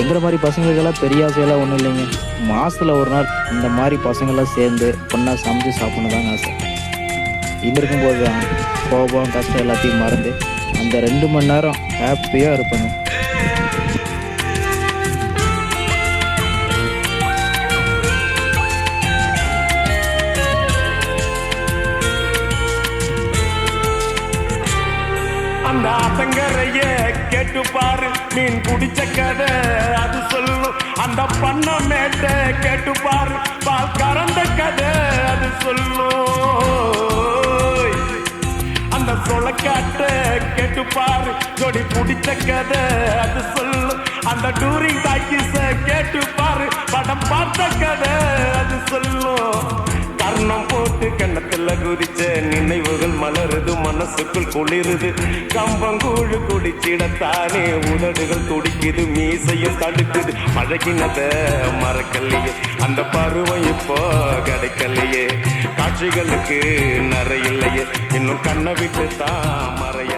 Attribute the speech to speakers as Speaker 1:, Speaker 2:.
Speaker 1: எங்களை மாதிரி பசங்களுக்கெல்லாம் பெரிய ஆசையெல்லாம் ஒன்றும் இல்லைங்க. மாதத்தில் ஒரு நாள் இந்த மாதிரி பசங்கள்லாம் சேர்ந்து ஒன்றா சமைச்சு சாப்பிடணும் தாங்க ஆசை. இது இருக்கும்போது தான் கோபம் கஷ்டம் எல்லாத்தையும் மறந்து அந்த ரெண்டு மணி நேரம் ஹாப்பியாக இருப்பேங்க.
Speaker 2: அந்த ஆத்தங்கரைய மீன் குடிச்ச கதை அது சொல்லும். அந்த பண்ண மேட்ட கேட்டு பாரு பால் கறந்த கதை அது சொல்லும். அந்த சொலக்காட்ட கேட்டு பாரு ஜோடி பிடிச்ச கதை அது சொல்லும். அந்த டூரிங் டாக்கிஸ கேட்டு பாரு படம் பார்த்த கதை அது சொல்லும். கண்ணத்துல குதிச்ச நினைவுகள் மலருது மனசுக்குள் குளிருது. கம்பங்கூழு குடிச்சிடத்தானே உதடுகள் துடிக்குது மீசையும் தடுக்குது. பழகினத மறக்கலையே அந்த பருவம் இப்போ கிடைக்கலையே. காட்சிகளுக்கு நிறையில்லையே இன்னும் கண்ணை விட்டு தான் மறைய